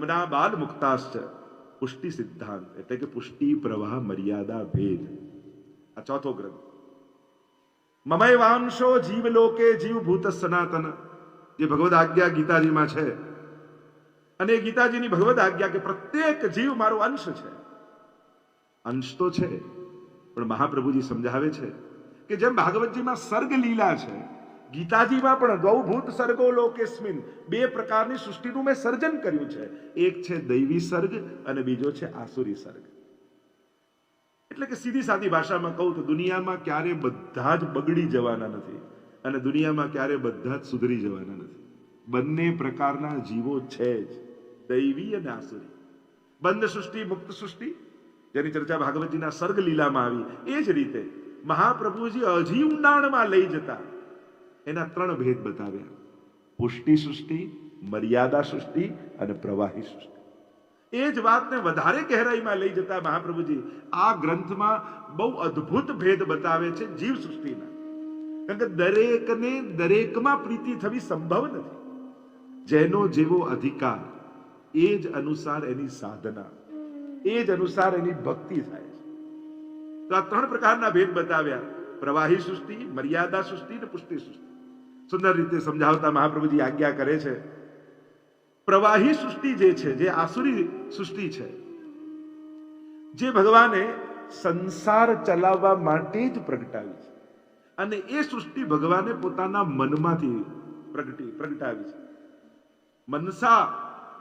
યમના બાદ મુક્તાશ્ચ પુષ્ટિ સિદ્ધાંત એટલે કે પુષ્ટિ પ્રવાહ મર્યાદા ભેદ। આ ચોથો ગ્રંથ। મમય વાંશો જીવ લોકે જીવ ભૂત સનાતન, જે ભગવદ આજ્ઞા ગીતાજીમાં છે। અને ગીતાજીની ભગવદ આજ્ઞા કે પ્રત્યેક જીવ મારો અંશ છે। અંશ તો છે, પણ મહાપ્રભુજી સમજાવે છે કે જેમ ભાગવતજીમાં સર્ગ લીલા છે ગીતાજીમાં પણ ગૌ ભૂત સર્ગો લોકેસ્મિન. બે પ્રકારની સૃષ્ટિનું મેં સર્જન કર્યું છે. એક છે દૈવી સર્ગ અને બીજો છે આસુરી સર્ગ. એટલે કે સીધી સાદી ભાષામાં કહું તો દુનિયામાં ક્યારે બધા જ બગડી જવાના નથી અને દુનિયામાં ક્યારે બધા જ સુધરી જવાના નથી. બંને પ્રકારના જીવો છે જ, દૈવી અને આસુરી. બંધ સૃષ્ટિ, મુક્ત સૃષ્ટિ, જેની ચર્ચા ભાગવતજીના સર્ગ લીલામાં આવી, એ જ રીતે મહાપ્રભુજી હજી ઊંડાણમાં લઈ જતા એના ત્રણ ભેદ બતાવ્યા. પુષ્ટિ સૃષ્ટિ, મર્યાદા સૃષ્ટિ અને પ્રવાહી સૃષ્ટિ. એ જ વાતને વધારે ગહેરાઈમાં લઈ જતા મહાપ્રભુજી આ ગ્રંથમાં બહુ અદ્ભુત ભેદ બતાવે છે જીવ સૃષ્ટિના. કારણ કે દરેકને દરેકમાં પ્રીતિ થવી સંભવ નથી. જેનો જેવો અધિકાર, એ જ અનુસાર એની સાધના, એ જ અનુસાર એની ભક્તિ થાય છે. તો આ ત્રણ પ્રકારના ભેદ બતાવ્યા. પ્રવાહી સૃષ્ટિ, મર્યાદા સૃષ્ટિ અને પુષ્ટિ સૃષ્ટિ. સુંદર રીતે સમજાવતા મહાપ્રભુજી આજ્ઞા કરે છે. પ્રવાહી સૃષ્ટિ જે છે, જે આસુરી સૃષ્ટિ છે, જે ભગવાને સંસાર ચલાવવા માટે જ પ્રગટાવી છે. અને એ સૃષ્ટિ ભગવાને પોતાના મનમાંથી પ્રગટી, પ્રગટાવી છે. મનસા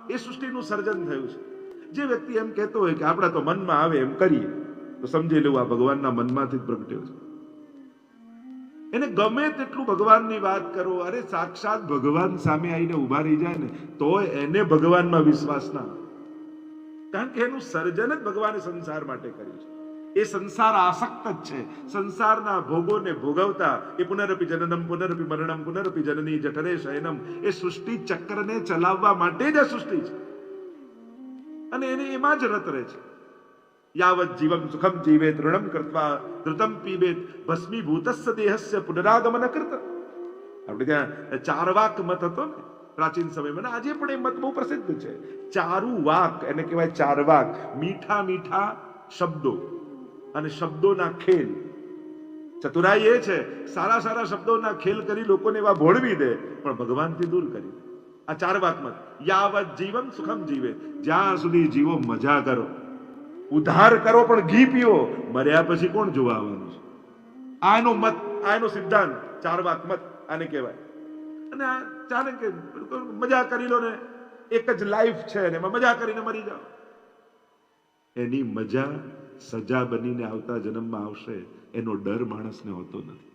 એ સૃષ્ટિનું સર્જન થયું છે. જે વ્યક્તિ એમ કહેતો હોય કે આપણા તો મનમાં આવે એમ કરીએ, તો સમજી લેવું આ ભગવાનના મનમાંથી જ પ્રગટ્યો છે. એને ગમે તેટલું ભગવાનની વાત કરો, અરે સાક્ષાત ભગવાન સામે આવીને ઊભા રહી જાય ને, તોય એને ભગવાનમાં વિશ્વાસ ના કારણ કે એનું સર્જન જ ભગવાને સંસાર માટે કર્યું છે. એ સંસાર આસક્ત જ છે. સંસારના ભોગોને ભોગવતા એ પુનરપી જનનમ, પુનરપી મરણમ, પુનરપી જનની જઠરે શયનમ, એ સૃષ્ટિ ચક્રને ચલાવવા માટે જ આ સૃષ્ટિ છે. અને એને એમાં જ રત રહે છે. યાવત જીવમ સુખમ જીવેત ઋણમ કૃત્વા ધૃતમ પીબેત ભસ્મીભૂતસ્ય દેહસ્ય પુનરાગમન કૃત આપણે ત્યાં ચારવાક મત હતો ને પ્રાચીન સમયમાં આજે પણ એ મત બહુ પ્રસિદ્ધ છે ચારુ વાક એને કહેવાય ચારવાક મીઠા મીઠા શબ્દો અને શબ્દોના ખેલ ચતુરાઈ એ છે સારા સારા શબ્દોના ખેલ કરી લોકોને એવા ભોળવી દે પણ ભગવાનથી દૂર કરી આ ચાર વાત મત યાવત જીવન સુખમ જીવે જ્યાં સુધી જીવો મજા કરો ઉધાર કરો, પણ ઘી પીવો મર્યા પછી કોણ જોવા આવવાનું છે? આનો મત, આનો સિદ્ધાંત ચાર વાત મત, આને કહેવાય. અને આ ચાલે કે મજા કરી લો ને, એક જ લાઈફ છે ને, એમાં મજા કરીને મરી જાઓ. એની મજા સજા બનીને આવતા જન્મમાં આવશે, એનો ડર માણસને હોતો નથી.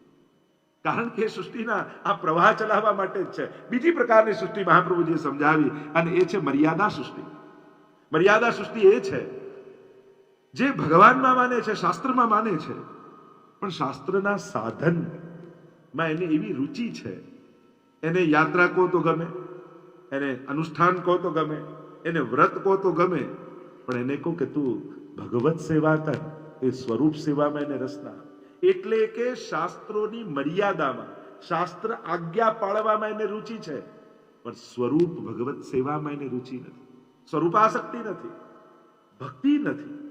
કારણ કે સૃષ્ટિના આ પ્રવાહ ચલાવવા માટે જ છે. બીજી પ્રકારની સૃષ્ટિ મહાપ્રભુજીએ સમજાવી, અને એ છે મર્યાદા સૃષ્ટિ. મર્યાદા સૃષ્ટિ એ છે જે ભગવાનમાં માને છે શાસ્ત્રમાં માને છે, પણ શાસ્ત્રના સાધનમાં એને એવી રુચિ છે, એને યાત્રા કહો તો ગમે, એને અનુષ્ઠાન કહો તો ગમે, એને વ્રત કહો તો ગમે, પણ એને કહો કે તું ભગવત સેવા કર, એ સ્વરૂપ સેવામાં એને રસ ના એટલે કે શાસ્ત્રોની મર્યાદામાં, શાસ્ત્ર આજ્ઞા પાળવામાં એને રુચિ છે, પણ સ્વરૂપ ભગવત સેવામાં એને રુચિ નથી. સ્વરૂપાસક્તિ નથી. ભક્તિ નથી.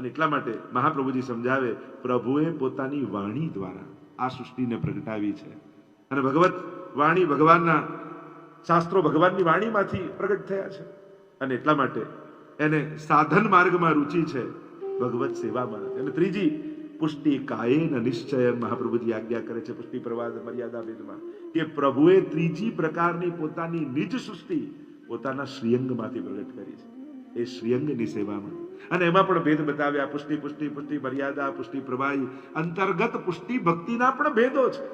અને એટલા માટે મહાપ્રભુજી સમજાવે, પ્રભુએ પોતાની વાણી દ્વારા આ સૃષ્ટિને પ્રગટાવી છે. અને ભગવત વાણી ભગવાનના શાસ્ત્રો ભગવાનની વાણીમાંથી પ્રગટ થયા છે. અને એટલા માટે એને સાધન માર્ગમાં રુચિ છે ભગવત સેવામાં અને ત્રીજી, પુષ્ટિ કાયેન નિશ્ચયન મહાપ્રભુજી આજ્ઞા કરે છે, પુષ્ટિ પ્રવાદ મર્યાદા વેદમાં કે પ્રભુએ ત્રીજી પ્રકારની પોતાની નિજ સૃષ્ટિ પોતાના શ્રીઅંગમાંથી પ્રગટ કરી છે. એ શ્રીઅંગની સેવામાં અને એમાં પણ ભેદ બતાવ્યા. પુષ્ટિ પુષ્ટિ પુષ્ટિ, મર્યાદા, પુષ્ટિ, પ્રવાહી. અંતર્ગત પુષ્ટિ ભક્તિના પણ ભેદો છે.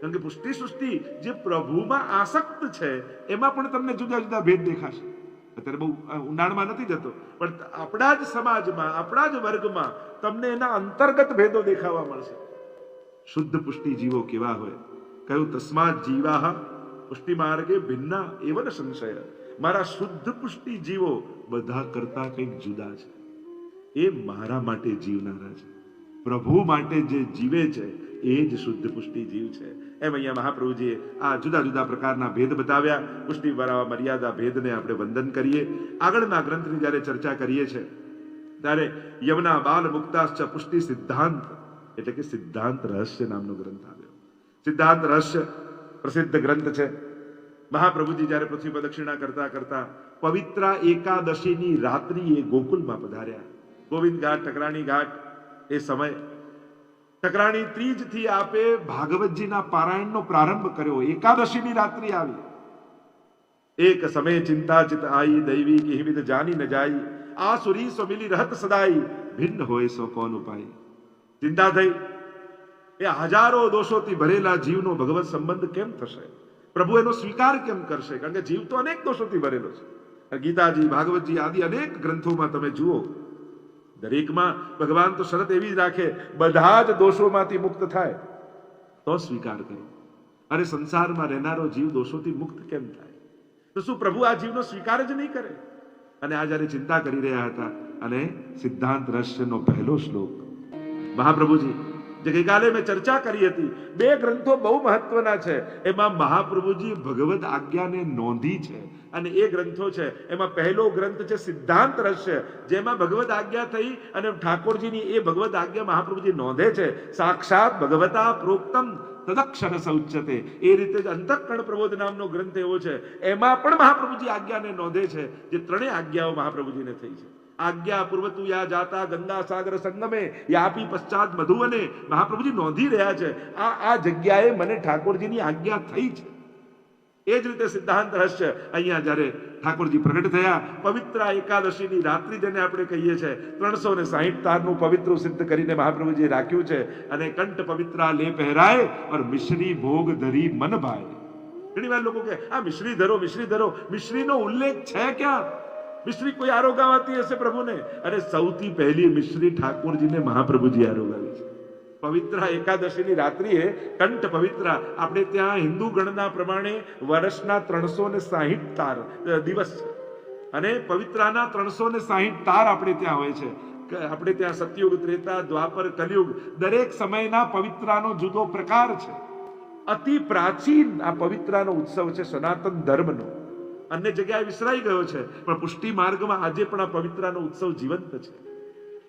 કારણ કે પુષ્ટિ, સૃષ્ટિ જે પ્રભુમાં આસક્ત છે, એમાં પણ તમને જુદા જુદા ભેદ દેખાશે. અત્યારે બહુ ઊંડાણમાં નથી જતો. પણ આપણા જ સમાજમાં, આપણા જ વર્ગમાં તમને એના અંતર્ગત ભેદો દેખાવા મળશે. શુદ્ધ પુષ્ટિ જીવો કેવા હોય? કયું તસ્માત જીવાહ? પુષ્ટિ માર્ગે ભિન્ના એવો સંશય. મારા શુદ્ધ પુષ્ટિ જીવો બધા કરતા કંઈક જુદા છે. એ મારા માટે જીવનારા છે. પ્રભુ માટે જે જીવે છે, એ જ શુદ્ધ પુષ્ટિ જીવ છે. એમ અહીંયા મહાપ્રભુજીએ આ જુદા જુદા પ્રકારના ભેદ બતાવ્યા. પુષ્ટિ વાળા મર્યાદા ભેદને આપણે વંદન કરીએ. આગળના ગ્રંથની જ્યારે ચર્ચા કરીએ છીએ, ત્યારે યમના બાલ મુક્તાશ્ચ પુષ્ટિ સિદ્ધાંત, એટલે કે સિદ્ધાંત રહસ્ય નામનો ગ્રંથ આવ્યો. સિદ્ધાંત રહસ્ય પ્રસિદ્ધ ગ્રંથ છે. મહાપ્રભુજી જ્યારે પૃથ્વી પ્રદક્ષિણા કરતા કરતા પવિત્ર એકાદશીની રાત્રિ એ ગોકુલમાં પધાર્યા. ગોવિંદ ઘાટ ટકરાણી ઘાટ એ સમય. ટકરાણી ત્રીજથી આપે ભાગવતજીના પારાયણનો પ્રારંભ કર્યો. એકાદશીની રાત્રિ આવી. એક સમય ચિંતા ચિત આઈ, દૈવી કે હિમિત જાની ન જાય આ સુરી સો મિલી રહત સદાઈ. ભિન્ન હોય સો કોન ઉપાય. ચિંતા થઈ. એ હજારો દોષોથી ભરેલા જીવનો ભગવત સંબંધ કેમ થશે? પ્રભુ એનો સ્વીકાર કેમ કરશે? કારણ કે જીવ તો અનેક દોષોથી ભરેલો છે. ગીતાજી, ભાગવતજી આદિ અનેક ગ્રંથોમાં તમે જુઓ. દરેકમાં ભગવાન તો શરત એવી જ રાખે, બધા જ દોષોમાંથી મુક્ત થાય. તો સ્વીકાર કરો. અરે સંસારમાં રહેનારો જીવ દોષોથી મુક્ત કેમ થાય? તો શું પ્રભુ આ જીવનો સ્વીકાર જ નહીં કરે? અને આ જ્યારે ચિંતા કરી રહ્યા હતા, અને સિદ્ધાંત રહસ્યનો પહેલો શ્લોક. મહાપ્રભુજી જે ગઈકાલે મેં ચર્ચા કરી હતી, બે ગ્રંથો બહુ મહત્વના છે. એમાં મહાપ્રભુજી ભગવદ આજ્ઞાને નોંધી છે અને એ ગ્રંથો છે. એમાં પહેલો ગ્રંથ છે સિદ્ધાંત રહસ્ય, જેમાં ભગવદ આજ્ઞા થઈ અને ઠાકોરજીની એ ભગવદ આજ્ઞા મહાપ્રભુજી નોંધે છે. સાક્ષાત ભગવતા પ્રોક્તમ તદક્ષર સૌચ્યતે. એ રીતે જ અંતઃકરણ પ્રબોધ નામનો ગ્રંથ એવો છે. એમાં પણ મહાપ્રભુજી આજ્ઞાને નોંધે છે, જે ત્રણેય આજ્ઞાઓ મહાપ્રભુજીને થઈ છે. આજ્ઞા પૂર્વતુ યા જાતા ગંગા સાગર સંગમે, યાપી પશ્ચાત મધુવને. મહાપ્રભુજી નોંધી રહ્યા છે. આ આ જગ્યાએ મને ઠાકોરજીની આજ્ઞા થઈ છે. એ જ રીતે સિદ્ધાંત રહસ્ય. અહીંયા જ્યારે ઠાકોરજી પ્રગટ થયા, પવિત્ર એકાદશીની રાત્રિ જેને આપણે કહીએ છીએ ત્રણસો ને સાહીઠ તારનું પવિત્ર સિદ્ધ કરીને મહાપ્રભુજીએ રાખ્યું છે અને કંઠ પવિત્રા લે પહેરાય ઓર મિશ્રી ભોગ ધરી મન ભાય. ઘણી વાર લોકો કે આ મિશ્રી ધરો મિશ્રી ધરો. મિશ્રીનો ઉલ્લેખ છે ક્યાં? મિશ્રી કોઈ આરોગાવાતી હશે પ્રભુને? અને સૌથી પહેલી મિશ્રી ઠાકોરજીને મહાપ્રભુજી આરોગાવી છે. પવિત્ર એકાદશીની રાત્રિએ કંઠ પવિત્ર. આપણે ત્યાં હિન્દુ ગણના પ્રમાણે વર્ષના ત્રણસો ને સાહીઠ તાર દિવસ. અને પવિત્રાના ત્રણસો ને સાહીઠ તાર આપણે ત્યાં હોય છે. આપણે ત્યાં સતયુગ, ત્રેતા, દ્વાપર, કલયુગ દરેક સમયના પવિત્રાનો જુદો પ્રકાર છે. અતિ પ્રાચીન આ પવિત્રાનો ઉત્સવ છે સનાતન ધર્મનો. અન્ય જગ્યાએ વિસરાઈ ગયો છે. પણ પુષ્ટિ માર્ગમાં આજે પણ આ પવિત્રાનો ઉત્સવ જીવંત છે.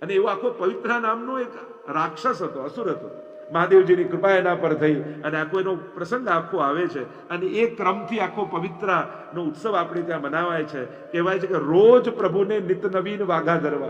અને એવો આખો પવિત્ર નામનો એક રાક્ષસ હતો, અસુર હતો. મહાદેવજીની કૃપા એના પર થઈ અને આખો એનો પ્રસંગ આખો આવે છે. અને એ ક્રમથી આખો પવિત્રનો ઉત્સવ આપણે ત્યાં મનાવાય છે. કહેવાય છે કે રોજ પ્રભુને નિત નવીન વાઘા ધરવા.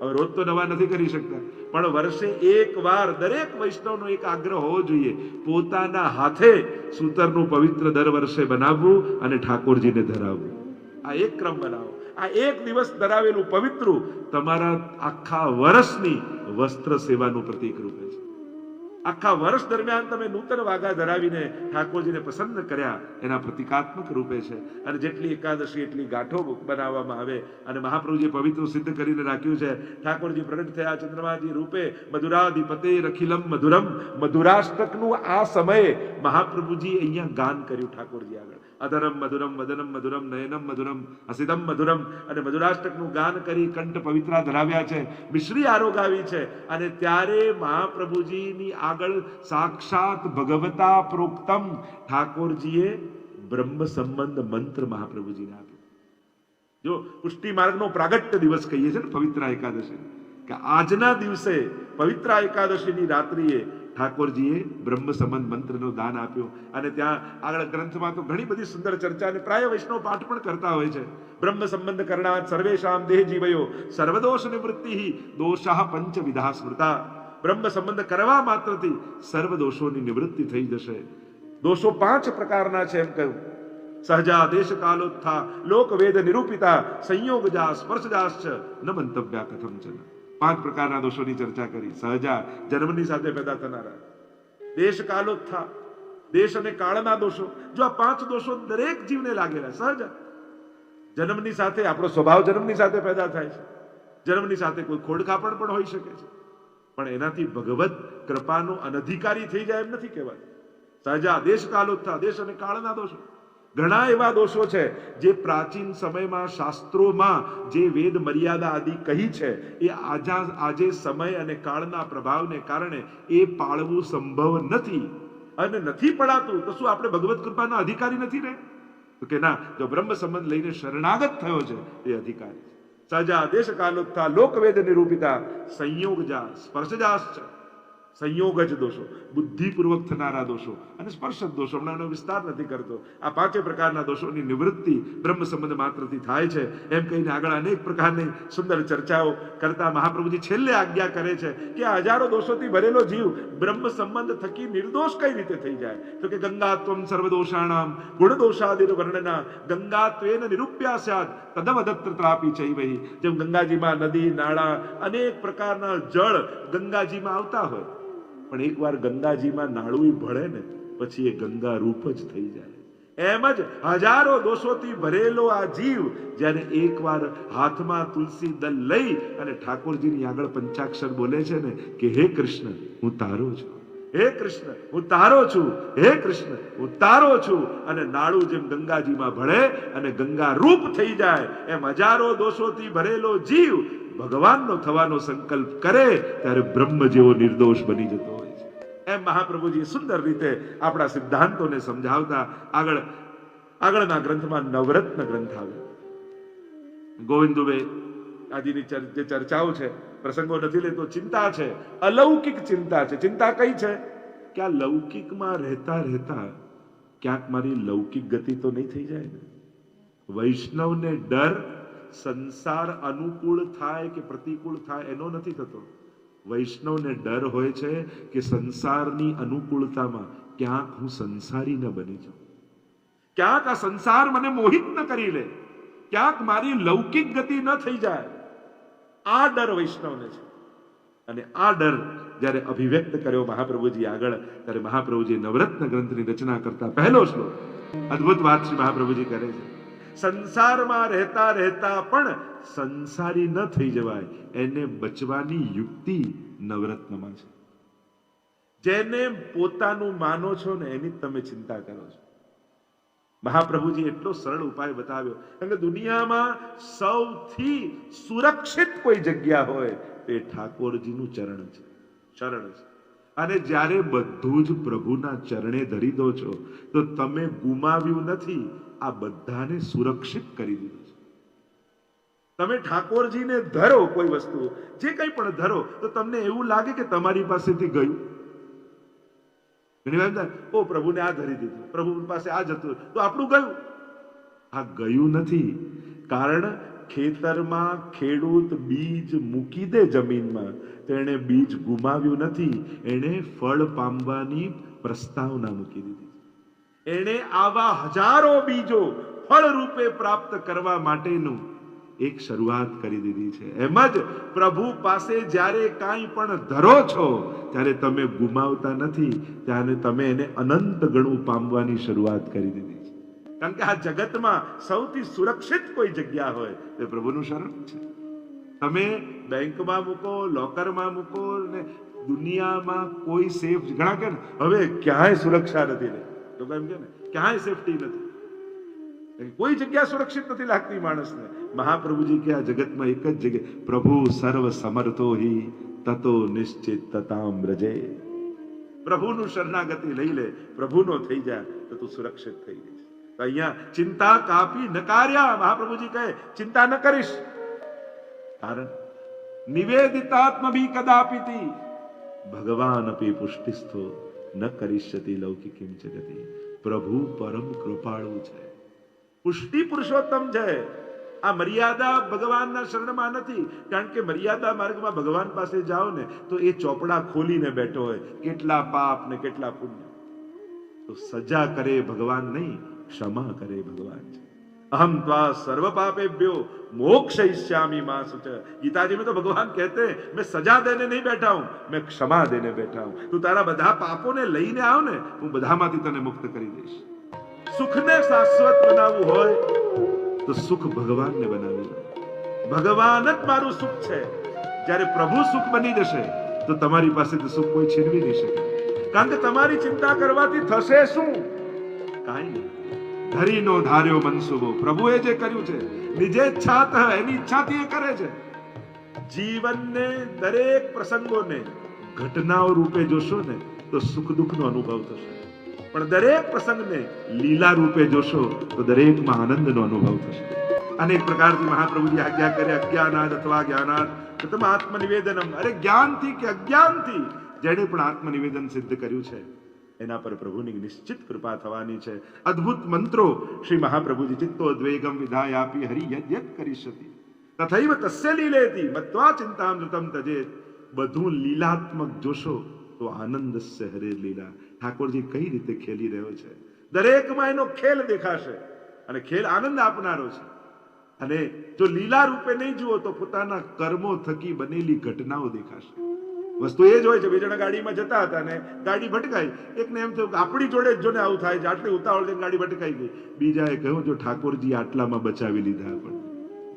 હવે રોજ તો નવા નથી કરી શકતા. પણ વર્ષે એક વાર દરેક વૈષ્ણવનો એક આગ્રહ હોવો જોઈએ. પોતાના હાથે સૂતરનું પવિત્ર દર વર્ષે બનાવવું અને ઠાકોરજીને ધરાવવું. આ એક ક્રમ બનાવો. આ એક દિવસ ધરાવેલું પવિત્ર તમારા આખા વર્ષની વસ્ત્ર સેવાનું પ્રતીક રૂપે છે. આખા વર્ષ દરમિયાન તમે નૂતન વાઘા ધરાવીને ઠાકોરજીને પસંદ કર્યા, એના પ્રતિકાત્મક રૂપે છે. અને જેટલી એકાદશી, એટલી ગાંઠો બનાવવામાં આવે અને મહાપ્રભુજી પવિત્ર સિદ્ધ કરીને રાખ્યું છે. ઠાકોરજી પ્રગટ થયા, ચંદ્રમાજી રૂપે, મધુરાધિપતે રખિલમ મધુરમ, મધુરાષ્ટકનું આ સમયે મહાપ્રભુજી અહીંયા ગાન કર્યું ઠાકોરજી આગળ. અધરમ મધુરમ વદનમ મધુરમ નયનમ મધુરમ અસિદમ મધુરમ અને મધુરાષ્ટકનું ગાન કરી કંઠ પવિત્રા ધરાવ્યા છે, મિશ્રી આરોગાવી છે અને ત્યારે મહાપ્રભુજીની આગળ સાક્ષાત ભગવતા પ્રોક્તમ ઠાકોરજીએ બ્રહ્મ સંબંધ મંત્ર મહાપ્રભુજીને આપ્યો. જો પુષ્ટિ માર્ગનો પ્રાગટ્ય દિવસ કહીએ છીએ ને પવિત્ર એકાદશી, કે આજના દિવસે પવિત્ર એકાદશીની રાત્રિએ ઠાકોરજીએ બ્રહ્મ સંબંધ મંત્રનો દાન આપ્યો. અને ત્યાં આગળ ગ્રંથમાં તો ઘણી બધી સુંદર ચર્ચા અને પ્રાય વૈષ્ણવ પાઠ પણ કરતા હોય છે. બ્રહ્મ સંબંધ કરણાત સર્વેશામ દેહ જીવયો, સર્વદોષ નિવૃત્તિ, દોષા પંચ વિધા સ્મૃતા બ્રહ્મ સંબંધ કરવા માત્રથી સર્વ દોષોની નિવૃત્તિ થઈ જશે. દોષો પાંચ પ્રકારના છે એમ કહ્યું. સહજા દેશ કાલોત્થા લોક વેદ નિરૂપિતા, સંયોગજા સ્પર્શજાશ્ચ ન મંતવ્યા કથમ ચન પાંચ પ્રકારના દોષોની ચર્ચા કરી. સહજા જન્મની સાથે પેદા થનારા. દેશ કાલોત્થા દેશ અને કાળના દોષો. જો આ પાંચ દોષો દરેક જીવને લાગેલા સહજ જન્મની સાથે આપણો સ્વભાવ જન્મની સાથે પેદા થાય છે. જન્મની સાથે કોઈ ખોડખાપણ પણ હોઈ શકે છે. પણ એનાથી ભગવત કૃપાનો અનધિકારી થઈ જાય એમ નથી કહેવાય સહજા દેશ કાલોત્થા દેશ અને કાળના દોષો. ઘણા એવા દોષો છે જે પ્રાચીન સમયમાં શાસ્ત્રોમાં જે વેદ મર્યાદા આદિ કહી છે, એ આજા, આજે સમય અને કાળના પ્રભાવને કારણે એ પાળવું સંભવ નથી અને નથી પડાતું. તો શું આપણે ભગવત કૃપાના અધિકારી નથી ને? તો કે ના, જો બ્રહ્મ સંબંધ લઈને શરણાગત થયો છે, એ અધિકારી સજા દેશ કાલોત્થા લોકવેદ નિરૂપિતા, સંયોગજા સ્પર્શજાશ્ચ સંયોગ જ દોષો, બુદ્ધિપૂર્વક થનારા દોષો અને સ્પર્શ દોષો, હમણાં એનો વિસ્તાર નથી કરતો. આ પાંચે પ્રકારના દોષોની નિવૃત્તિ બ્રહ્મ સંબંધ માત્રથી થાય છે. એમ કહીને આગળ અનેક પ્રકારની સુંદર ચર્ચાઓ કરતા મહાપ્રભુજી છેલ્લે આજ્ઞા કરે છે કે હજારો દોષોથી ભરેલો જીવ બ્રહ્મ સંબંધ થકી નિર્દોષ કઈ રીતે થઈ જાય? તો કે ગંગાત્વમ સર્વદોષાણામ ગુણદોષાદિર વર્ણના નિરૂપ્યા સ્યાત તદવદત્ર ત્રાપી ચૈવહી. જેમ ગંગાજીમાં નદી, નાળા, અનેક પ્રકારના જળ ગંગાજીમાં આવતા હોય. પણ એકવાર ગંગાજીમાં નાળું ભળે ને, પછી એ ગંગા રૂપ જ થઈ જાય. એમ જ હજારો દોષોથી ભરેલો આ જીવ, જ્યારે એકવાર હાથમાં તુલસી દલ લઈ અને ઠાકોરજીની આગળ પંચાક્ષર બોલે છે ને કે, હે કૃષ્ણ, હું તારો છું. હે કૃષ્ણ, હું તારો છું. હે કૃષ્ણ, હું તારો છું. અને નાળું જેમ ગંગાજીમાં ભળે અને ગંગા રૂપ થઈ જાય, એમ હજારો દોષોથી ભરેલો જીવ ભગવાનનો થવાનો સંકલ્પ કરે, ત્યારે બ્રહ્મ જેવો નિર્દોષ બની જતો. એમ મહાપ્રભુજી સુંદર રીતે આપણા સિદ્ધાંતોને સમજાવતા આગળ આગળના ગ્રંથમાં નવરત્ન ગ્રંથ આવ્યો ગોવિંદુબે ચર- જે ચર્ચાઓ છે, પ્રસંગો નથી લેતો, ચિંતા છે, અલૌકિક ચિંતા છે. ચિંતા કઈ છે? કે આ લૌકિકમાં રહેતા રહેતા ક્યાંક મારી લૌકિક ગતિ તો નહીં થઈ જાય ને? વૈષ્ણવને ડર, સંસાર અનુકૂળ થાય કે પ્રતિકૂળ થાય એનો નથી થતો? વૈષ્ણવને ડર હોય છે કે સંસારની અનુકૂળતામાં ક્યાંક હું સંસારી ન બની જાઉં. ક્યાંક આ સંસાર મને મોહિત ન કરી લે. ક્યાંક મારી લૌકિક ગતિ ન થઈ જાય. આ ડર વૈષ્ણવને છે. અને આ ડર જ્યારે અભિવ્યક્ત કર્યો મહાપ્રભુજી આગળ, ત્યારે મહાપ્રભુજી નવરત્ન ગ્રંથની રચના કરતા પહેલો શ્લોક. અદ્ભુત વાત શ્રી મહાપ્રભુજી કરે છે. સંસારમાં રહેતા રહેતા પણ સંસારી ન થઈ જવાય. એને બચવાની યુક્તિ નવરત્નમાં છે. જેને પોતાનું માનો છો ને, એની તમે ચિંતા કરો છો. મહાપ્રભુજી એટલો સરળ ઉપાય બતાવ્યો. કારણ કે દુનિયામાં સૌથી સુરક્ષિત કોઈ જગ્યા હોય તો ઠાકોરજીનું ચરણ છે. ચરણ છે. અને જ્યારે બધું જ પ્રભુના ચરણે ધરી દો છો, તો તમે ગુમાવ્યું નથી. આ બધાને સુરક્ષિત કરી દીધું છે. તમે ઠાકોરજીને ધરો કોઈ વસ્તુ, જે કંઈ પણ ધરો, તો તમને એવું લાગે કે તમારી પાસેથી ગયું. ઘણી વાર ઓ પ્રભુને આ ધરી દીધું, પ્રભુ પાસે આ જતું તો આપણું ગયું. આ ગયું નથી, કારણ ખેતરમાં ખેડૂત બીજ મૂકી દે જમીનમાં, તેણે બીજ ગુમાવ્યું નથી, એણે ફળ પામવાની પ્રસ્તાવના મૂકી દીધી. એણે આવા હજારો બીજો ફળ રૂપે પ્રાપ્ત કરવા માટેનું એક શરૂઆત કરી દીધી છે. એમ જ પ્રભુ પાસે જ્યારે કાંઈ પણ ધરો છો, ત્યારે તમે ગુમાવતા નથી, ત્યારે તમે એને અનંત ગણું પામવાની શરૂઆત કરી દીધી છે. કારણ કે આ જગતમાં સૌથી સુરક્ષિત કોઈ જગ્યા હોય તે પ્રભુનું શરણ છે. તમે બેંકમાં મૂકો, લોકરમાં મૂકો, ને દુનિયામાં કોઈ સેફ, ઘણા કે હવે ક્યાંય સુરક્ષા નથી રે લોકો એમ કે ને ક્યાંય સેફટી નથી. કોઈ જગ્યા સુરક્ષિત નથી લાગતી માણસને. મહાપ્રભુજી કે, આ જગતમાં એક જ જગ્યા પ્રભુ સર્વ સમર્થો હિ, તતો નિશ્ચિત તતામ રજે પ્રભુનું શરણાગતિ લઈ લે, પ્રભુનો થઈ જાય તો તું સુરક્ષિત થઈ જઈશ. તો અહીંયા ચિંતા કાપી નકાર્યા, મહાપ્રભુજી કહે, ચિંતા ન કરીશ. કારણ નિવેદિતાત્મ ભી કદાપિતી ભગવાન અપી પુષ્ટિસ્થો ન કરીષ્યતિ લૌકિકીમ જગતિ. પ્રભુ પરમ કૃપાળુ છે. પુષ્ટિ પુરુષોત્તમ છે. આ મર્યાદા ભગવાનના શરણમાં નથી. કારણ કે મર્યાદા માર્ગમાં ભગવાન પાસે જાઓ ને, તો એ ચોપડા ખોલીને બેઠો હોય. કેટલા પાપ ને કેટલા પુણ્ય. તો સજા કરે ભગવાન નહીં, ક્ષમા કરે ભગવાન છે. અહમ ત્વા સર્વ પાપેભ્યો मोक्षयिष्यामि मां सुच गीताजी में तो भगवान कहते हैं मैं सजा देने नहीं बैठा हूं मैं क्षमा देने बैठा हूं તું તારા બધા પાપોને લઈને આવ ને હું બધામાંથી તને મુક્ત કરી દઈશ સુખને શાશ્વત બનાવવું હોય તો સુખ ભગવાનને બનાવી લો ભગવાન જ મારું સુખ છે જ્યારે પ્રભુ સુખ બની જશે તો તમારી પાસેથી સુખ કોઈ છીનવી નહીં શકે કારણ કે તમારી ચિંતા કરવાથી થશે શું કાંઈ નહીં હરિનો ધાર્યો મનસુબો. પ્રભુએ જે કર્યું છે, નિજે ઈચ્છાત એની ઈચ્છાથી એ કરે છે. જીવનને દરેક પ્રસંગોને, ઘટનાઓ રૂપે જોશો ને, તો સુખ દુઃખનો અનુભવ થશે. પણ દરેક પ્રસંગને લીલા રૂપે જોશો, તો દરેકમાં આનંદનો અનુભવ થશે. અનેક પ્રકારથી મહાપ્રભુજી આજ્ઞા કરે, અજ્ઞાનાદ અથવા જ્ઞાનાદ પ્રથમ આત્મનિવેદનમ. અરે જ્ઞાનથી કે અજ્ઞાનથી? જેણે પણ આત્મનિવેદન સિદ્ધ કર્યું છે. એના પર પ્રભુની નિશ્ચિત કૃપા થવાની છે. અદ્ભુત મંત્રો શ્રી મહાપ્રભુજી ચિત્તો દ્વેગમ વિધાય આપી હરિ યદ યદ કરીશતી તથૈવ તસ્ય લીલેતી, મત્વા ચિંતામૃતમ તજે બધું લીલાત્મક જોશો તો આનંદ હરે લીલા. ઠાકોરજી કઈ રીતે ખેલી રહ્યો છે? દરેકમાં એનો ખેલ દેખાશે અને ખેલ આનંદ આપનારો છે. અને જો લીલા રૂપે નહીં જુઓ તો પોતાના કર્મો થકી બનેલી ઘટનાઓ દેખાશે. વસ્તુ એ જ હોય છે, બે જણા ગાડીમાં જતા હતા ને ગાડી ભટકાઈ. એકને એમ થયું કે આપણી જોડે જ જો ને આવું થાય છે, આટલી ઉતાવળ થઈને ગાડી ભટકાઈ ગઈ. બીજાએ કહ્યું, જો ઠાકોરજી આટલામાં બચાવી લીધા પણ.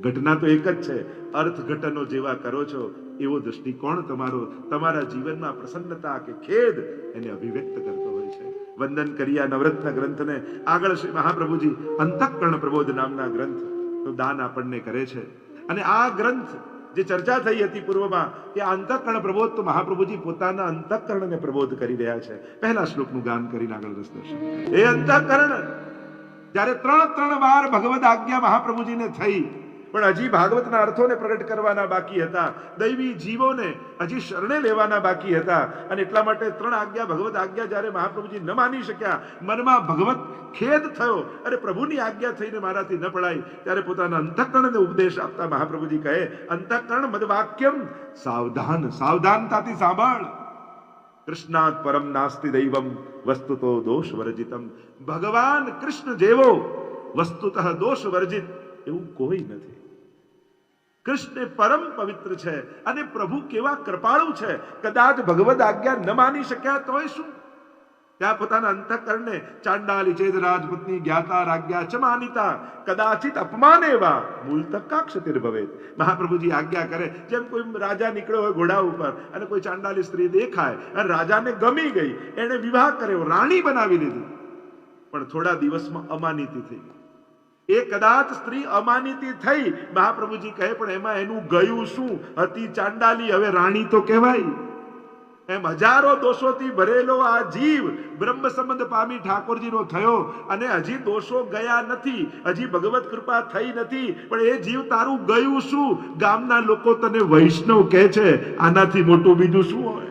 ઘટના તો એક જ છે, અર્થઘટનો જેવા કરો છો, એવો દૃષ્ટિકોણ તમારો, તમારા જીવનમાં પ્રસન્નતા કે ખેદ એને અભિવ્યક્ત કરતો હોય છે. વંદન કર્યા નવરત્ન ગ્રંથને. આગળ શ્રી મહાપ્રભુજી અંતઃકરણ પ્રબોધ નામના ગ્રંથ તો દાન આપણને કરે છે. અને આ ગ્રંથ જે ચર્ચા થઈ હતી પૂર્વમાં કે અંતઃકરણ પ્રબોધ, તો મહાપ્રભુજી પોતાના અંતઃકરણને પ્રબોધ કરી રહ્યા છે. પહેલા શ્લોકનું ગાન કરીને આગળ રસ દર્શન એ અંતઃકરણ જ્યારે ત્રણ ત્રણ વાર ભગવદ આજ્ઞા મહાપ્રભુજીને થઈ પણ હજી ભાગવતના અર્થોને પ્રગટ કરવાના બાકી હતા. દૈવી જીવોને હજી શરણે લેવાના બાકી હતા. અને એટલા માટે ત્રણ આજ્ઞા, ભગવત આજ્ઞા જ્યારે મહાપ્રભુજી ન માની શક્યા, મનમાં ભગવત ખેદ થયો. અરે પ્રભુની આજ્ઞા થઈને મારાથી ન પડાય. ત્યારે પોતાના અંતઃકરણને ઉપદેશ આપતા મહાપ્રભુજી કહે, અંતઃકરણ મદ વાક્યમ સાવધાન, સાવધાનતાથી સાંભળ. કૃષ્ણાત પરમ નાસ્તિ દૈવમ, વસ્તુતો દોષ વર્જિતમ ભગવાન કૃષ્ણ જેવો, વસ્તુતઃ દોષ વર્જિત એવું કોઈ નથી. કૃષ્ણ પરમ પવિત્ર છે અને પ્રભુ કેવા કૃપાળુ છે. કદાચ ભગવદ આજ્ઞા ન માની શક્યા તોય શું? ત્યાં પોતાના અંતઃકરણને ચાંડાલી ચેદ રાજપત્ની જ્ઞાતા રાજ્ઞા ચ માનિતા, કદાચિત અપમાન એવા મૂલ તકાક્ષતિર ભવેત. મહાપ્રભુજી આજ્ઞા કરે, જેમ કોઈ રાજા નીકળ્યો હોય ઘોડા ઉપર અને કોઈ ચાંડાલી સ્ત્રી દેખાય અને રાજાને ગમી ગઈ એને વિવાહ કર્યો, રાણી બનાવી લીધી. પણ થોડા દિવસમાં અમાનીતી થઈ એ કદાચ સ્ત્રી અમાનીતી થઈ. મહાપ્રભુજી કહે, પણ એમાં એનું ગયું શું? હતી ચાંડાલી, હવે રાણી તો કહેવાય. એમ હજારો દોષોથી ભરેલો આ જીવ બ્રહ્મ સંબંધ પામી ઠાકોરજીનો થયો અને હજી દોષો ગયા નથી. હજી ભગવત કૃપા થઈ નથી. પણ એ જીવ તારું ગયું શું? ગામના લોકો તને વૈષ્ણવ કહે છે. આનાથી મોટું બીજું શું હોય?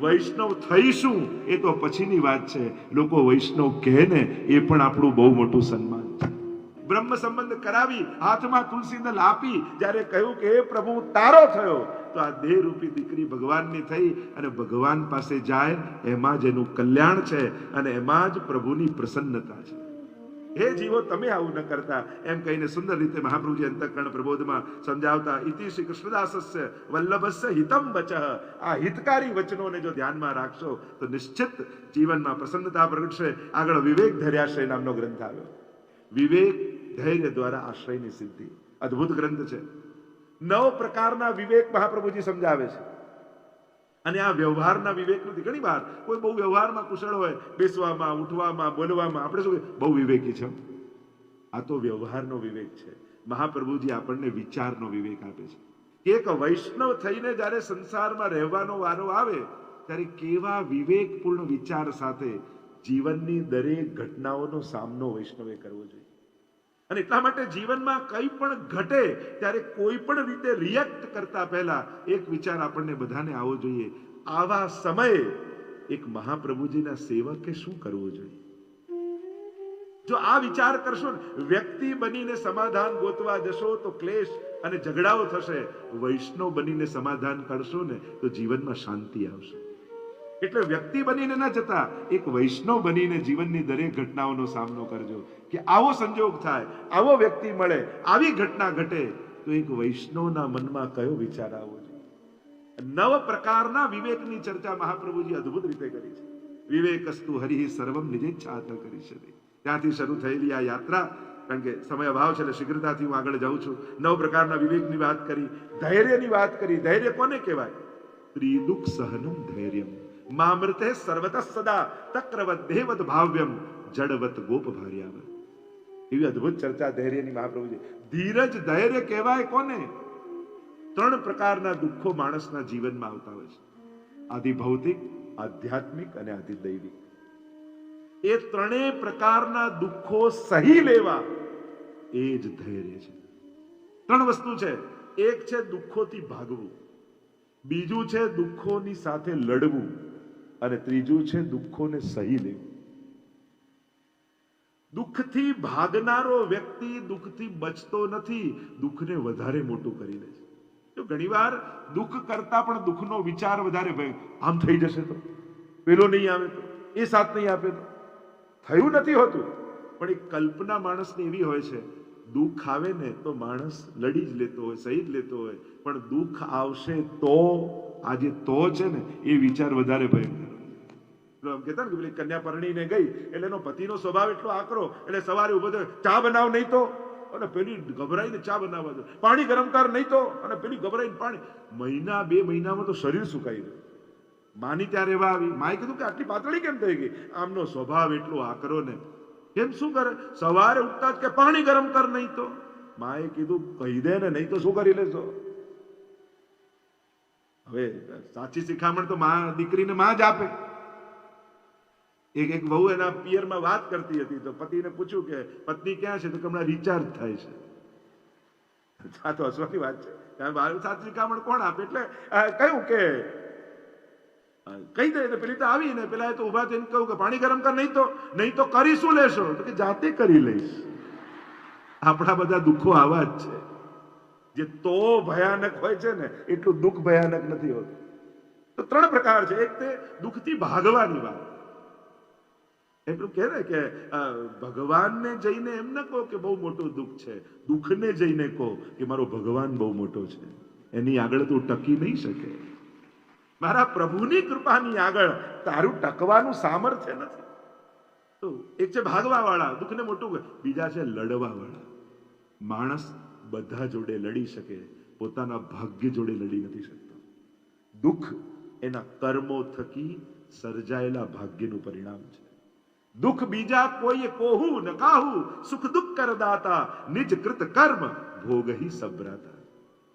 વૈષ્ણવ થઈશું એ તો પછીની વાત છે. લોકો વૈષ્ણવ કહે ને એ પણ આપણું બહુ મોટું સન્માન બ્રહ્મ સંબંધ કરાવી, હાથમાં તુલસી દલ આપી જ્યારે કહ્યું કે, હે પ્રભુ, તારો થયો. તો આ દેહ રૂપી દીકરી ભગવાનની થઈ અને ભગવાન પાસે જાય, એમાં જ એનું કલ્યાણ છે અને એમાં જ પ્રભુની પ્રસન્નતા છે. હે જીવો, તમે આવું ન કરતા. એમ કહીને સુંદર રીતે મહાપ્રભુજી અંતકરણ પ્રબોધમાં સમજાવતા, ઇતિ શ્રી કૃષ્ણદાસસ્ય વલ્લભસ્ય હિતમ વચઃ. આ હિતકારી વચનોને જો ધ્યાનમાં રાખશો, તો નિશ્ચિત જીવનમાં પ્રસન્નતા પ્રગટશે. આગળ વિવેક ધર્યાશ્રય નામનો ગ્રંથ આવ્યો. વિવેક ધૈર્ય દ્વારા આશ્રયની સિદ્ધિ. અદ્ભુત ગ્રંથ છે. નવ પ્રકારના વિવેક મહાપ્રભુજી સમજાવે છે. અને આ વ્યવહારના વિવેક નથી ઘણી વાર કોઈ બહુ વ્યવહારમાં કુશળ હોય, બેસવામાં, ઉઠવામાં, બોલવામાં, આપણે શું બહુ વિવેકી છે આ તો વ્યવહારનો વિવેક છે. મહાપ્રભુજી આપણને વિચારનો વિવેક આપે છે. એક વૈષ્ણવ થઈને જ્યારે સંસારમાં રહેવાનો વારો આવે, ત્યારે કેવા વિવેકપૂર્ણ વિચાર સાથે જીવનની દરેક ઘટનાઓનો સામનો વૈષ્ણવે કરવો જોઈએ. અને એટલા માટે જીવનમાં કંઈ પણ ઘટે, ત્યારે કોઈ પણ રીતે રિએક્ટ કરતા પહેલા એક વિચાર આપણને બધાને આવવો જોઈએ. આવા સમયે એક મહાપ્રભુજીના સેવકે શું કરવું જોઈએ? જો આ વિચાર કરશો ને, વ્યક્તિ બનીને સમાધાન ગોતવા જશો તો ક્લેશ અને ઝઘડાઓ થશે. વૈષ્ણવ બનીને સમાધાન કરશો ને, તો જીવનમાં શાંતિ આવશે. એટલે વ્યક્તિ બનીને ન જતા, એક વૈષ્ણવ બનીને જીવનની દરેક ઘટનાઓનો સામનો કરજો. કે આવો સંજોગ થાય, આવો વ્યક્તિ મળે, આવી ઘટના ઘટે, તો એક વૈષ્ણવના મનમાં કયો વિચાર આવવો નવ પ્રકારના વિવેકની ચર્ચા મહાપ્રભુજી અદ્ભુત રીતે કરી છે. વિવેકસ્તુ હરિ સર્વમ નિજેચ્છાત કરી શકે ત્યાંથી શરૂ થયેલી આ યાત્રા, કારણ કે સમય અભાવ છે એટલે શીઘ્રતાથી હું આગળ જાઉં છું, નવ પ્રકારના વિવેકની વાત કરી, ધૈર્યની વાત કરી, ધૈર્ય કોને કહેવાય? ત્રિદુઃખ સહનમ ધૈર્યમ. મામૃતે સર્વત સદા તક્રવત દેવત ભાવ્યમ જડવત ગોપ ભાર્યાવ એવી અદ્ભુત ચર્ચા ધૈર્યની મહાપ્રભુજી. ધીરજ, ધૈર્ય કહેવાય કોને? ત્રણ પ્રકારના દુઃખો માણસના જીવનમાં આવતા હોય છે. આદિ ભૌતિક, આધ્યાત્મિક અને આદિ દૈવિક. એ ત્રણેય પ્રકારના દુઃખો સહી લેવા એ જ ધૈર્ય છે. ત્રણ વસ્તુ છે. એક છે દુઃખોથી ભાગવું. બીજું છે દુઃખોની સાથે લડવું. અને ત્રીજું છે દુઃખોને સહી લેવું. દુઃખથી ભાગનારો વ્યક્તિ દુઃખથી બચતો નથી, દુઃખને વધારે મોટું કરી લે છે. તો ઘણીવાર દુઃખ કરતા પણ દુઃખનો વિચાર વધારે આમ થઈ જશે તો. પેલો નહીં આવે તો, એ સાથ નહીં આપે તો. થયું નથી હોતું, પણ એ કલ્પના માણસની એવી હોય છે, દુઃખ આવે ને તો માણસ લડી જ લેતો હોય, સહી જ લેતો હોય, પણ દુઃખ આવશે તો, આજે તો છે ને, એ વિચાર વધારે ભયંકર. કહેતા ને પેલી કન્યા પરણીને ગઈ, એટલે એનો પતિનો સ્વભાવ એટલો આકરો, એટલે સવારે ઊભો થયો, ચા બનાવ નહીં તો? અને પેલી ગભરાઈને ચા બનાવવા દો. પાણી ગરમ કર નહીં તો? અને પેલી ગભરાઈને પાણી. મહિના, બે મહિનામાં તો શરીર સુકાઈ ગયું. માની ત્યાં રહેવા આવી. માએ કીધું કે આટલી પાતળી કેમ થઈ ગઈ? આમનો સ્વભાવ એટલો આકરો ને. કેમ શું કરે? સવારે ઉઠતા જ કે પાણી ગરમ કર નહીં તો? માએ કીધું, કહી દે ને, નહીં તો શું કરી લેશો? હવે સાચી શિખામણ તો મા, દીકરીને માં જ આપે. એક એક વહુ એના પિયરમાં વાત કરતી હતી તો પતિને પૂછ્યું કે, પત્ની ક્યાં છે? તો કે, હમણાં રિચાર્જ થાય છે. આ તો હસવાની વાત છે. સાચી શિખામણ કોણ આપે? એટલે કહ્યું કે કહી દે, એટલે પેલી તો આવીને પેલા એ તો ઊભા થઈને કહ્યું કે, પાણી ગરમ કર, નહીં તો નહીં તો કરી શું લેશો? તો કે, જાતે કરી લઈશ. આપણા બધા દુઃખો આવા જ છે. જે તો ભયાનક હોય છે ને, એટલું દુઃખ ભયાનક નથી હોતું. તો ત્રણ પ્રકાર છે. એક તે દુઃખથી ભાગવાની વાત. એટલું કે ને કે ભગવાનને જઈને એમ ન કહો કે બહુ મોટું દુઃખ છે. દુઃખને જઈને કહો કે મારો ભગવાન બહુ મોટો છે. એની આગળ તું ટકી નહીં શકે. મારા પ્રભુની કૃપાની આગળ તારું ટકવાનું સામર્થ્ય નથી. તો એક છે ભાગવા વાળા દુઃખને મોટું બીજા છે લડવા વાળા માણસ બધા જોડે લડી શકે, પોતાના ભાગ્ય જોડે લડી નથી શકતો. દુઃખ એના કર્મો થકી સર્જાયેલા ભાગ્યનું પરિણામ છે. દુઃખ બીજા કોઈએ કોહુ ન કાહુ સુખ દુઃખ કરદાતા, નિજ કૃત કર્મ ભોગહી સબ્રાતા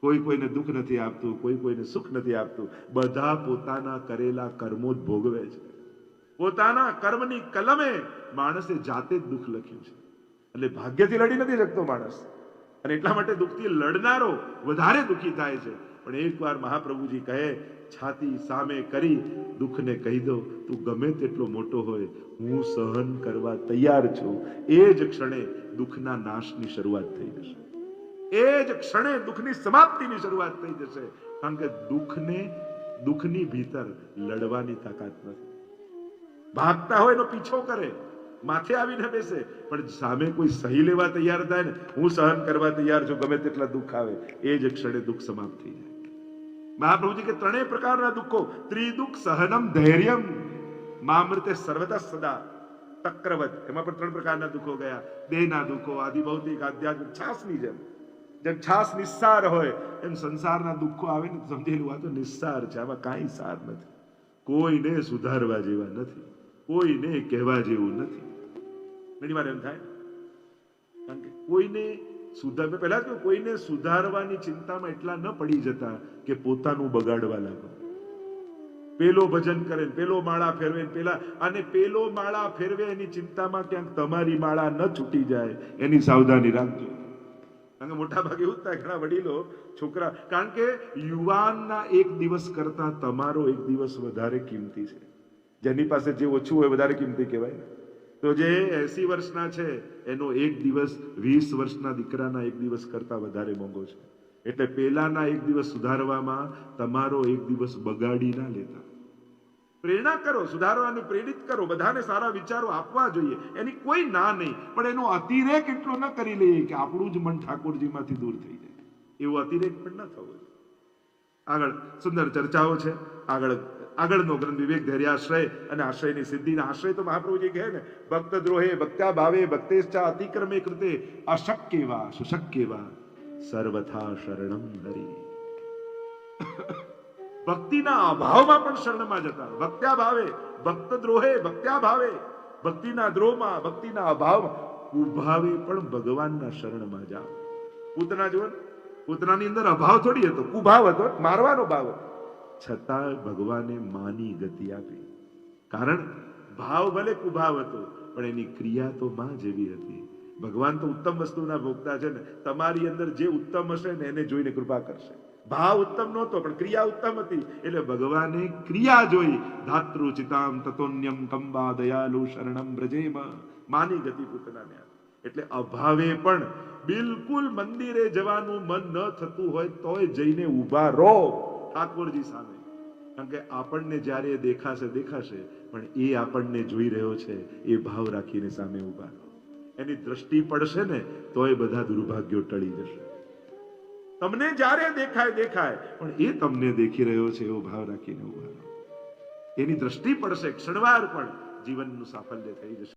કોઈ કોઈને દુઃખ નથી આપતું, કોઈ કોઈને સુખ નથી આપતું. બધા પોતાના કરેલા કર્મો જ ભોગવે છે. પોતાના કર્મની કલમે માણસે જાતે જ દુઃખ લખ્યું છે. એટલે ભાગ્યથી લડી નથી શકતો માણસ. અને એટલા માટે દુઃખથી લડનારો વધારે દુઃખી થાય છે. પણ એકવાર મહાપ્રભુજી કહે છાતી સામે કરી દુઃખને કહી દો, તું ગમે તેટલો મોટો હોય, હું સહન કરવા તૈયાર છું. એ જ ક્ષણે દુઃખના નાશની શરૂઆત થઈ જશે. એ જ ક્ષણે દુઃખની સમાપ્તિની શરૂઆત થઈ જશે. કારણ કે દુઃખને, દુઃખની ભીતર લડવાની તાકાત નથી. ભાગતા હોય એનો પીછો કરે, માથે આવીને બેસે, પણ સામે કોઈ સહી લેવા તૈયાર થાય ને, હું સહન કરવા તૈયાર છું, ગમે તેટલા દુઃખ આવે. એ જ ક્ષણે દુઃખ સમાપ્ત થઈ જાય. મહાપ્રભુજી કે ત્રણેય પ્રકારના દુઃખો, ત્રિદુઃખ સહનમ ધૈર્યમ. મામૃતે સર્વદા સદા તક્રવત એમાં પણ ત્રણ પ્રકારના દુઃખો ગયા. દેહના દુઃખો આદિ ભૌતિક આધ્યાત્મિક, છાસની જેમ. જેમ છાસ નિસ્સાર હોય, એમ સંસારના દુઃખો આવે ને સમજેલું આ તો નિસ્સાર છે. આમાં કાંઈ સાર નથી. કોઈને સુધારવા જેવા નથી. કોઈને કહેવા જેવું નથી. ઘણી વાર એમ થાય. કારણ કે કોઈને સુધાર મેં પહેલા કોઈને સુધારવાની ચિંતામાં એટલા ન પડી જતા કે પોતાનું બગાડવા લાગો. પેલો ભજન કરે પેલો માળા ફેરવે પેલા અને પેલો માળા ફેરવે એની ચિંતામાં ક્યાંક તમારી માળા ન છૂટી જાય, એની સાવધાની રાખજો. કારણ કે મોટા ભાગે એવું થાય, ઘણા વડીલો, છોકરા કારણ કે યુવાનના એક દિવસ કરતા તમારો એક દિવસ વધારે કિંમતી છે. જેની પાસે જે ઓછું હોય વધારે કિંમતી કહેવાય. તો જે એસી વર્ષના છે, એનો એક દિવસ વીસ વર્ષના દીકરાના એક દિવસ કરતા વધારે મોંઘો છે. એટલે પેલાના એક દિવસ સુધારવામાં તમારો એક દિવસ બગાડી ના લેતા. પ્રેરણા કરો, સુધારવાની પ્રેરિત કરો, બધાને સારા વિચારો આપવા જોઈએ. એની કોઈ ના નહીં, પણ એનો અતિરેક એટલો ન કરી લઈએ કે આપણું જ મન ઠાકોરજીમાંથી દૂર થઈ જાય. એવો અતિરેક પણ ન થવો આગળ, સુંદર ચર્ચાઓ છે. આગળ આગળનો ગ્રંથ વિવેક ધૈર્યાશ્રય અને આશ્રયની સિદ્ધિના આશ્રય તો મહાપ્રભુજી કહે ને ભક્ત દ્રોહે ભક્ત્યા ભાવે ભક્તેશ્ચા અતિક્રમે કૃતે અશક્ય વા સુશક્ય વા સર્વથા શરણમ હરી ભક્તિના અભાવમાં પણ શરણમાં જતા ભક્ત્યા ભાવે ભક્ત દ્રોહે ભક્ત્યા ભાવે, ભક્તિના દ્રોહમાં, ભક્તિના અભાવમાં કુભાવે પણ ભગવાનના શરણમાં જાઓ પૂતના જુઓ પૂતનાની અંદર અભાવ થોડી હતો. કુભાવ હતો, મારવાનો ભાવ હતો. છતાં ભગવાને માની ગતિ આપી. કારણ ભાવ ભલે કુભાવ હતો, પણ એની ક્રિયા તો માં જેવી હતી. ભગવાન તો ઉત્તમ વસ્તુના ભોગતા છે ને, તમારી અંદર જે ઉત્તમ હશે ને, એને જોઈને કૃપા કરશે. ભાવ ઉત્તમ નહોતો, પણ ક્રિયા ઉત્તમ હતી. એટલે ભગવાને ક્રિયા જોઈ, ધાતૃ ચિતામ તતોન્યમ કંબા દયાલુ શરણમ બ્રજેમ. માની ગતિ પૂતનાને એટલે અભાવે પણ બિલકુલ મંદિરે જવાનું મન ન થતું હોય, તોય જઈને ઊભા રહો. ઠાકોરજી સામે. કારણ કે આપણને જ્યારે દેખાશે દેખાશે, પણ એ આપણને જોઈ રહ્યો છે, એ ભાવ રાખીને સામે ઊભા એની દ્રષ્ટિ પડશે ને, તોય બધા દુર્ભાગ્યો ટળી જશે. તમને જ્યારે દેખાય દેખાય, પણ એ તમને દેખી રહ્યો છે, એવો ભાવ રાખીને ઊભા એની દ્રષ્ટિ પડશે, ક્ષણવાર પણ જીવનનું સાફલ્ય થઈ જશે.